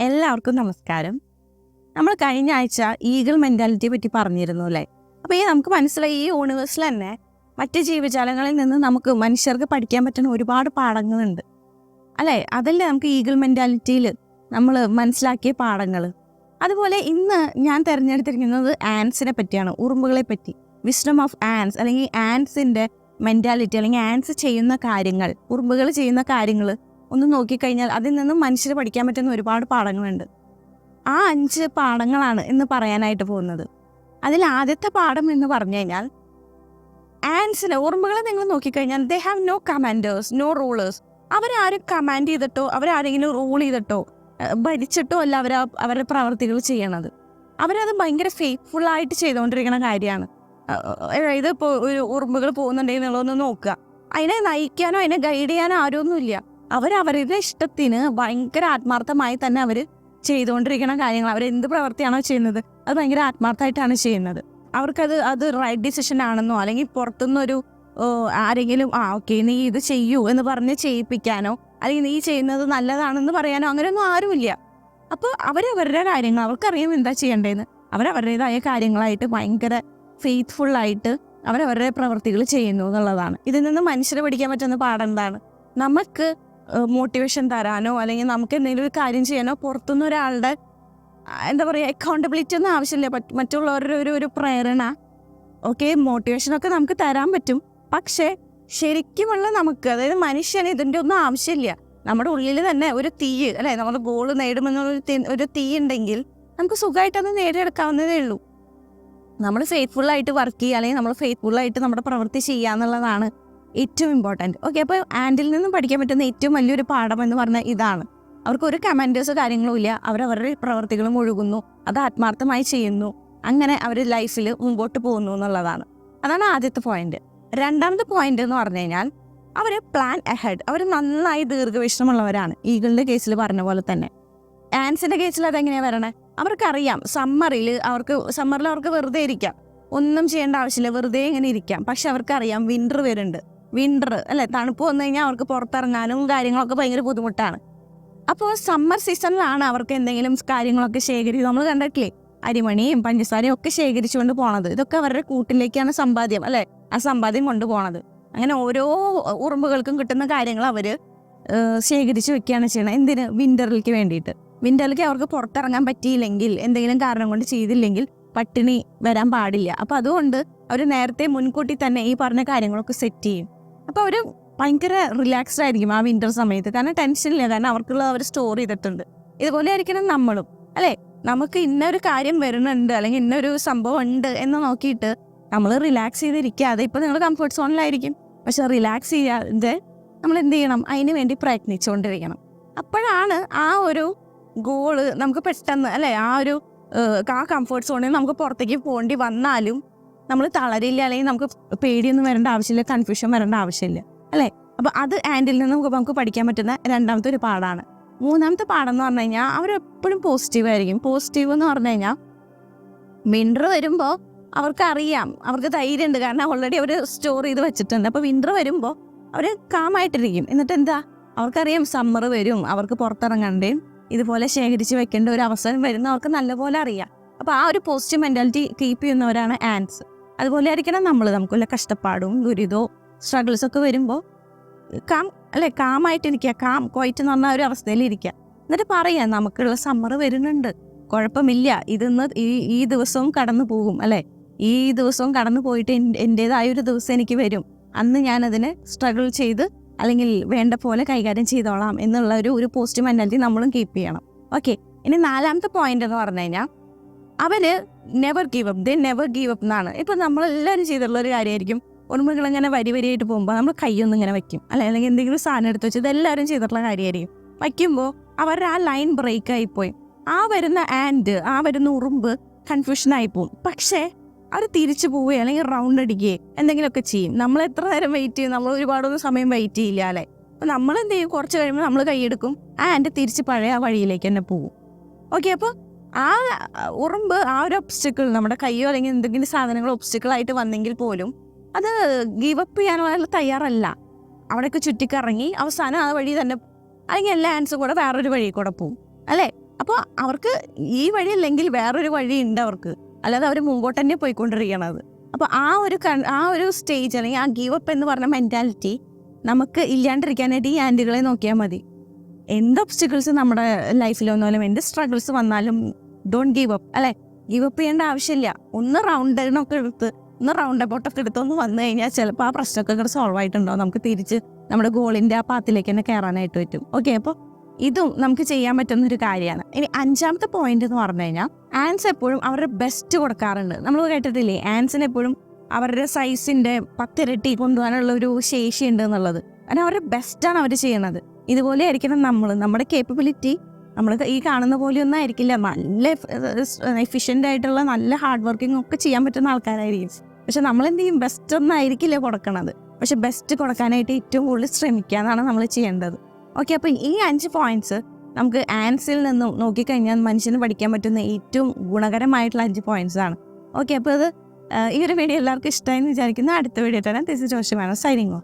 എല്ലാവർക്കും നമസ്കാരം. നമ്മൾ കഴിഞ്ഞ ആഴ്ച ഈഗിൾ മെന്റാലിറ്റിയെ പറ്റി പറഞ്ഞിരുന്നു അല്ലേ? അപ്പോൾ ഈ നമുക്ക് മനസ്സിലായി ഈ യൂണിവേഴ്സിൽ തന്നെ മറ്റ് ജീവജാലങ്ങളിൽ നിന്ന് നമുക്ക് മനുഷ്യർക്ക് പഠിക്കാൻ പറ്റുന്ന ഒരുപാട് പാഠങ്ങളുണ്ട്. അല്ലേ? അതല്ലേ നമുക്ക് ഈഗിൾ മെന്റാലിറ്റിയിൽ നമ്മൾ മനസ്സിലാക്കിയ പാഠങ്ങൾ. അതുപോലെ ഇന്ന് ഞാൻ തിരഞ്ഞെടുത്തിരിക്കുന്നത് ആൻസിനെ പറ്റിയാണ് ഉറുമ്പുകളെ പറ്റി. വിസ്ഡം ഓഫ് ആൻസ് അല്ലെങ്കിൽ ആൻസിന്റെ മെന്റാലിറ്റി അല്ലെങ്കിൽ ആൻസ് ചെയ്യുന്ന കാര്യങ്ങൾ ഉറുമ്പുകൾ ചെയ്യുന്ന കാര്യങ്ങൾ ഒന്ന് നോക്കിക്കഴിഞ്ഞാൽ അതിൽ നിന്നും മനുഷ്യർ പഠിക്കാൻ പറ്റുന്ന ഒരുപാട് പാഠങ്ങളുണ്ട്. ആ അഞ്ച് പാഠങ്ങളാണ് ഇന്ന് പറയാനായിട്ട് പോകുന്നത്. അതിൽ ആദ്യത്തെ പാഠം എന്ന് പറഞ്ഞു കഴിഞ്ഞാൽ ആൻസിന് ഓർമ്മകളെ നിങ്ങൾ നോക്കിക്കഴിഞ്ഞാൽ they have no commanders no rulers അവരാരും കമാൻഡ് ചെയ്തിട്ടോ അവരാരെങ്കിലും റൂൾ ചെയ്തിട്ടോ ഭരിച്ചിട്ടോ അല്ല അവർ അവരുടെ പ്രവർത്തികൾ ചെയ്യണത്. അവരത് ഭയങ്കര ഫെയ്ത്ത്ഫുൾ ആയിട്ട് ചെയ്തുകൊണ്ടിരിക്കുന്ന കാര്യമാണ്. അതായത് ഇപ്പോൾ ഒരു ഉറുമ്പുകൾ പോകുന്നുണ്ടെങ്കിൽ നിങ്ങളൊന്ന് നോക്കുക. അതിനെ നയിക്കാനോ അതിനെ ഗൈഡ് ചെയ്യാനോ ആരൊന്നുമില്ല. അവരവരുടെ ഇഷ്ടത്തിന് ഭയങ്കര ആത്മാർത്ഥമായി തന്നെ അവർ ചെയ്തുകൊണ്ടിരിക്കുന്ന കാര്യങ്ങൾ അവർ എന്ത് പ്രവൃത്തിയാണോ ചെയ്യുന്നത് അത് ഭയങ്കര ആത്മാർത്ഥമായിട്ടാണ് ചെയ്യുന്നത്. അവർക്കത് അത് റൈറ്റ് ഡിസിഷൻ ആണെന്നോ അല്ലെങ്കിൽ പുറത്തുനിന്നൊരു ആരെങ്കിലും ആ ഓക്കെ നീ ഇത് ചെയ്യൂ എന്ന് പറഞ്ഞ് ചെയ്യിപ്പിക്കാനോ അല്ലെങ്കിൽ നീ ചെയ്യുന്നത് നല്ലതാണെന്ന് പറയാനോ അങ്ങനെയൊന്നും ആരുമില്ല. അപ്പോൾ അവരവരുടെ കാര്യങ്ങൾ അവർക്കറിയാം എന്താ ചെയ്യേണ്ടതെന്ന്. അവരവരുടേതായ കാര്യങ്ങളായിട്ട് ഭയങ്കര ഫെയ്ത്ത്ഫുള്ളായിട്ട് അവരവരുടെ പ്രവൃത്തികൾ ചെയ്യുന്നു എന്നുള്ളതാണ്. ഇതിൽ നിന്ന് മനുഷ്യരെ പഠിക്കാൻ പറ്റുന്ന പാഠം എന്താണ്? നമുക്ക് മോട്ടിവേഷൻ തരാനോ അല്ലെങ്കിൽ നമുക്ക് എന്തെങ്കിലും ഒരു കാര്യം ചെയ്യാനോ പുറത്തുനിന്ന് ഒരാളുടെ എന്താ പറയുക അക്കൗണ്ടബിലിറ്റി ഒന്നും ആവശ്യമില്ല. മറ്റുള്ളവരുടെ ഒരു ഒരു പ്രേരണ ഓക്കെ മോട്ടിവേഷനൊക്കെ നമുക്ക് തരാൻ പറ്റും. പക്ഷേ ശരിക്കുമുള്ള നമുക്ക് അതായത് മനുഷ്യന് ഇതിന്റെ ഒന്നും ആവശ്യമില്ല. നമ്മുടെ ഉള്ളിൽ തന്നെ ഒരു തീ അല്ലേ? നമ്മൾ ഗോൾ നേടുമെന്നുള്ള ഒരു തീ ഉണ്ടെങ്കിൽ നമുക്ക് സുഖമായിട്ട് അത് നേടിയെടുക്കാവുന്നതേ ഉള്ളൂ. നമ്മൾ ഫെയ്ത്ത്ഫുള്ളായിട്ട് വർക്ക് ചെയ്യുക അല്ലെങ്കിൽ നമ്മൾ ഫെയ്ത്ത്ഫുള്ളായിട്ട് നമ്മുടെ പ്രവൃത്തി ചെയ്യുക എന്നുള്ളതാണ് ഏറ്റവും ഇമ്പോർട്ടന്റ് ഓക്കെ അപ്പോൾ ആൻഡിൽ നിന്നും പഠിക്കാൻ പറ്റുന്ന ഏറ്റവും വലിയൊരു പാഠം എന്ന് പറഞ്ഞാൽ ഇതാണ്. അവർക്ക് ഒരു കമന്റേഴ്സോ കാര്യങ്ങളോ ഇല്ല. അവരവരുടെ പ്രവർത്തികളും ഒഴുകുന്നു. അത് ആത്മാർത്ഥമായി ചെയ്യുന്നു. അങ്ങനെ അവർ ലൈഫിൽ മുമ്പോട്ട് പോകുന്നു എന്നുള്ളതാണ്. അതാണ് ആദ്യത്തെ പോയിന്റ് രണ്ടാമത്തെ പോയിന്റ് എന്ന് പറഞ്ഞു കഴിഞ്ഞാൽ അവർ പ്ലാൻ അഹെഡ് അവർ നന്നായി ദീർഘവീക്ഷണമുള്ളവരാണ്. ഈഗിളിന്റെ കേസിൽ പറഞ്ഞ പോലെ തന്നെ. ആൻസിന്റെ കേസിൽ അതെങ്ങനെയാണ് വരണേ? അവർക്കറിയാം. സമ്മറിൽ അവർക്ക് സമ്മറിൽ അവർക്ക് വെറുതെ ഇരിക്കാം. ഒന്നും ചെയ്യേണ്ട ആവശ്യമില്ല. വെറുതെ ഇങ്ങനെ ഇരിക്കാം. പക്ഷെ അവർക്കറിയാം വിന്റർ വരുന്നുണ്ട്. വിന്റർ അല്ലെ തണുപ്പ് വന്നു കഴിഞ്ഞാൽ അവർക്ക് പുറത്തിറങ്ങാനും കാര്യങ്ങളൊക്കെ ഭയങ്കര ബുദ്ധിമുട്ടാണ്. അപ്പോൾ സമ്മർ സീസണിലാണ് അവർക്ക് എന്തെങ്കിലും കാര്യങ്ങളൊക്കെ ശേഖരിച്ച് നമ്മൾ കണ്ടിട്ടില്ലേ? അരിമണിയും പഞ്ചസാരയും ഒക്കെ ശേഖരിച്ചുകൊണ്ട് പോണത്. ഇതൊക്കെ അവരുടെ കൂട്ടിലേക്കാണ് സമ്പാദ്യം അല്ലെ ആ സമ്പാദ്യം കൊണ്ടുപോണത് അങ്ങനെ ഓരോ ഉറുമ്പുകൾക്കും കിട്ടുന്ന കാര്യങ്ങൾ ഏഹ്, ശേഖരിച്ച് വെക്കുകയാണ് ചെയ്യണത് എന്തിന്? വിന്ററിലേക്ക് വേണ്ടിയിട്ട്. വിന്ററിലേക്ക് അവർക്ക് പുറത്തിറങ്ങാൻ പറ്റിയില്ലെങ്കിൽ എന്തെങ്കിലും കാരണം കൊണ്ട് ചെയ്തില്ലെങ്കിൽ പട്ടിണി വരാൻ പാടില്ല. അപ്പൊ അതുകൊണ്ട് അവർ നേരത്തെ മുൻകൂട്ടി തന്നെ ഈ പറഞ്ഞ കാര്യങ്ങളൊക്കെ സെറ്റ് ചെയ്യും. അപ്പൊ അവർ ഭയങ്കര റിലാക്സ്ഡ് ആയിരിക്കും ആ വിന്റർ സമയത്ത്. കാരണം ടെൻഷനില്ല കാരണം അവർക്കുള്ള അവർ സ്റ്റോർ ചെയ്തിട്ടുണ്ട് ഇതുപോലെ ആയിരിക്കണം നമ്മളും. അല്ലേ? നമുക്ക് ഇന്നൊരു കാര്യം വരുന്നുണ്ട് അല്ലെങ്കിൽ ഇന്നൊരു സംഭവം ഉണ്ട് എന്ന് നോക്കിയിട്ട് നമ്മൾ റിലാക്സ് ചെയ്തിരിക്കാതെ ഇപ്പം നിങ്ങൾ കംഫർട്ട് സോണിലായിരിക്കും പക്ഷെ റിലാക്സ് ചെയ്യാതെ നമ്മൾ എന്ത് ചെയ്യണം? അതിന് വേണ്ടി പ്രയത്നിച്ചുകൊണ്ടിരിക്കണം അപ്പോഴാണ് ആ ഒരു ഗോൾ നമുക്ക് പെട്ടെന്ന് അല്ലേ? ആ ഒരു ആ കംഫർട്ട് സോണിൽ നമുക്ക് പുറത്തേക്ക് പോകേണ്ടി വന്നാലും നമ്മൾ തളരില്ല അല്ലെങ്കിൽ നമുക്ക് പേടിയൊന്നും വരേണ്ട ആവശ്യമില്ല കൺഫ്യൂഷൻ വരേണ്ട ആവശ്യമില്ല അല്ലേ? അപ്പൊ അത് ആൻഡിൽ നിന്ന് നമുക്ക് നമുക്ക് പഠിക്കാൻ പറ്റുന്ന രണ്ടാമത്തെ ഒരു പാഠമാണ്. മൂന്നാമത്തെ പാഠം എന്ന് പറഞ്ഞു കഴിഞ്ഞാൽ അവരെപ്പോഴും പോസിറ്റീവ് ആയിരിക്കും. പോസിറ്റീവ് എന്ന് പറഞ്ഞു കഴിഞ്ഞാൽ വിന്റർ വരുമ്പോൾ അവർക്ക് അറിയാം അവർക്ക് ധൈര്യമുണ്ട്. കാരണം ഓൾറെഡി അവർ സ്റ്റോർ ചെയ്ത് വെച്ചിട്ടുണ്ട്. അപ്പോൾ വിന്റർ വരുമ്പോൾ അവർ കാമായിട്ടിരിക്കും എന്നിട്ട് എന്താ? അവർക്കറിയാം സമ്മർ വരും അവർക്ക് പുറത്തിറങ്ങണ്ടേയും ഇതുപോലെ ശേഖരിച്ച് വെക്കേണ്ട ഒരു അവസരം വരുന്ന അവർക്ക് നല്ലപോലെ അറിയാം. അപ്പോൾ ആ ഒരു പോസിറ്റീവ് മെന്റാലിറ്റി കീപ്പ് ചെയ്യുന്നവരാണ് ആൻസ് അതുപോലെ ആയിരിക്കണം നമ്മൾ നമുക്ക് വല്ല കഷ്ടപ്പാടും ദുരിതവും സ്ട്രഗിൾസ് ഒക്കെ വരുമ്പോൾ കാം അല്ലെ കാമായിട്ട് ഇരിക്കുക കാം കോയിറ്റ് എന്ന് പറഞ്ഞ ഒരു അവസ്ഥയിൽ ഇരിക്കുക. എന്നിട്ട് പറയാം നമുക്കുള്ള സമ്മർ വരുന്നുണ്ട്. കുഴപ്പമില്ല. ഇതിന്ന് ഈ ഈ ദിവസവും കടന്നു പോകും. അല്ലേ? ഈ ദിവസവും കടന്നു പോയിട്ട് എന്റെതായൊരു ദിവസം എനിക്ക് വരും. അന്ന് ഞാൻ അതിനെ സ്ട്രഗിൾ ചെയ്ത് അല്ലെങ്കിൽ വേണ്ട പോലെ കൈകാര്യം ചെയ്തോളാം എന്നുള്ള ഒരു ഒരു പോസിറ്റീവ് മെന്റാലിറ്റി നമ്മളും കീപ്പ് ചെയ്യണം. ഓക്കെ ഇനി നാലാമത്തെ പോയിന്റ് എന്ന് പറഞ്ഞു കഴിഞ്ഞാൽ അവർ never give up they never give up എന്നാണ്. ഇപ്പൊ നമ്മളെല്ലാവരും ചെയ്തിട്ടുള്ള ഒരു കാര്യമായിരിക്കും. ഉറുമ്പുകൾ ഇങ്ങനെ വരി വരിയായിട്ട് പോകുമ്പോൾ നമ്മൾ കൈയൊന്നും ഇങ്ങനെ വെക്കും അല്ലെ? അല്ലെങ്കിൽ എന്തെങ്കിലും സാധനം എടുത്ത് വെച്ച് ഇതെല്ലാവരും ചെയ്തിട്ടുള്ള കാര്യമായിരിക്കും. വയ്ക്കുമ്പോൾ അവരുടെ ആ ലൈൻ ബ്രേക്ക് ആയിപ്പോയി. ആ വരുന്ന ആൻഡ് ആ വരുന്ന ഉറുമ്പ് കൺഫ്യൂഷൻ പോകും. പക്ഷേ അവർ തിരിച്ചു പോവുകയോ അല്ലെങ്കിൽ റൗണ്ട് അടിക്കുകയോ എന്തെങ്കിലുമൊക്കെ ചെയ്യും. നമ്മൾ എത്ര നേരം വെയിറ്റ് ചെയ്യും? നമ്മൾ ഒരുപാടൊന്നും സമയം വെയിറ്റ് ചെയ്യില്ല അല്ലേ? അപ്പം നമ്മൾ എന്ത് ചെയ്യും? കുറച്ച് കഴിയുമ്പോൾ നമ്മൾ കൈയെടുക്കും. ആ ആൻഡ് തിരിച്ച് പഴയ ആ വഴിയിലേക്ക് തന്നെ പോകും. ഓക്കെ അപ്പോൾ ആ ഉറുമ്പ് ആ ഒരു ഒബ്സ്റ്റിക്കിൾ നമ്മുടെ കയ്യോ അല്ലെങ്കിൽ എന്തെങ്കിലും സാധനങ്ങൾ ഒബ്സ്റ്റിക്കിൾ ആയിട്ട് വന്നെങ്കിൽ പോലും അത് ഗീവ് അപ്പ് ചെയ്യാനുള്ള തയ്യാറല്ല. അവിടെയൊക്കെ ചുറ്റിക്കറങ്ങി അവസാനം ആ വഴി തന്നെ അല്ലെങ്കിൽ എല്ലാ ആൻസും കൂടെ വേറൊരു വഴി കൂടെ പോവും. അല്ലേ? അപ്പോൾ അവർക്ക് ഈ വഴി അല്ലെങ്കിൽ വേറൊരു വഴി ഉണ്ട് അവർക്ക്. അല്ലാതെ അവർ മുമ്പോട്ട് തന്നെ പോയിക്കൊണ്ടിരിക്കണത്. അപ്പോൾ ആ ഒരു ആ ഒരു സ്റ്റേജ് അല്ലെങ്കിൽ ആ ഗീവ് അപ്പ് എന്ന് പറഞ്ഞ മെന്റാലിറ്റി നമുക്ക് ഇല്ലാണ്ടിരിക്കാനായിട്ട് ഈ ആന്റുകളെ നോക്കിയാൽ മതി. എന്ത് ഒബ്സ്റ്റിക്കിൾസ് നമ്മുടെ ലൈഫിൽ വന്നാലും എന്ത് സ്ട്രഗിൾസ് വന്നാലും ഡോണ്ട് ഗീവ് അപ്പ് അല്ലെ? ഗീവ് അപ്പ് ചെയ്യേണ്ട ആവശ്യമില്ല. ഒന്ന് റൗണ്ട് ഒക്കെ എടുത്ത് ഒന്ന് റൗണ്ട് അബൌട്ടൊക്കെ എടുത്ത് ഒന്ന് വന്നു കഴിഞ്ഞാൽ ചിലപ്പോൾ ആ പ്രശ്നമൊക്കെ കൂടെ സോൾവ് ആയിട്ടുണ്ടാവും. നമുക്ക് തിരിച്ച് നമ്മുടെ ഗോളിന്റെ ആ പാത്തിലേക്ക് തന്നെ കയറാനായിട്ട് പറ്റും. ഓക്കെ അപ്പോൾ ഇതും നമുക്ക് ചെയ്യാൻ പറ്റുന്ന ഒരു കാര്യമാണ്. ഇനി അഞ്ചാമത്തെ പോയിന്റ് എന്ന് പറഞ്ഞു കഴിഞ്ഞാൽ ആൻസ് എപ്പോഴും അവരുടെ ബെസ്റ്റ് കൊടുക്കാറുണ്ട്. നമ്മൾ കേട്ടിട്ടില്ലേ? ആൻസിന് എപ്പോഴും അവരുടെ സൈസിന്റെ പത്തിരട്ടി കൊണ്ടുപോകാനുള്ള ഒരു ശേഷിയുണ്ട് എന്നുള്ളത്. കാരണം അവരുടെ ബെസ്റ്റാണ് അവർ ചെയ്യണത് ഇതുപോലെ ആയിരിക്കണം നമ്മൾ നമ്മുടെ കേപ്പബിലിറ്റി നമ്മൾ ഈ കാണുന്ന പോലെയൊന്നും ആയിരിക്കില്ല. നല്ല എഫിഷ്യന്റ് ആയിട്ടുള്ള നല്ല ഹാർഡ് വർക്കിംഗ് ഒക്കെ ചെയ്യാൻ പറ്റുന്ന ആൾക്കാരായിരിക്കും. പക്ഷെ നമ്മൾ എന്ത് ചെയ്യും? ബെസ്റ്റ് ഒന്നും ആയിരിക്കില്ല കൊടുക്കണത്. പക്ഷെ ബെസ്റ്റ് കൊടുക്കാനായിട്ട് ഏറ്റവും കൂടുതൽ ശ്രമിക്കുക എന്നാണ് നമ്മൾ ചെയ്യേണ്ടത്. ഓക്കെ അപ്പം ഈ അഞ്ച് പോയിന്റ്സ് നമുക്ക് ആൻസിൽ നിന്നും നോക്കിക്കഴിഞ്ഞാൽ മനുഷ്യന് പഠിക്കാൻ പറ്റുന്ന ഏറ്റവും ഗുണകരമായിട്ടുള്ള അഞ്ച് പോയിന്റ്സ് ആണ്. ഓക്കെ അപ്പോൾ ഇത് ഈ ഒരു വീഡിയോ എല്ലാവർക്കും ഇഷ്ടമായി എന്ന് വിചാരിക്കുന്ന. അടുത്ത വീഡിയോ തരാം. തിരിച്ച് ജോഷി വേണം സൈനിങ്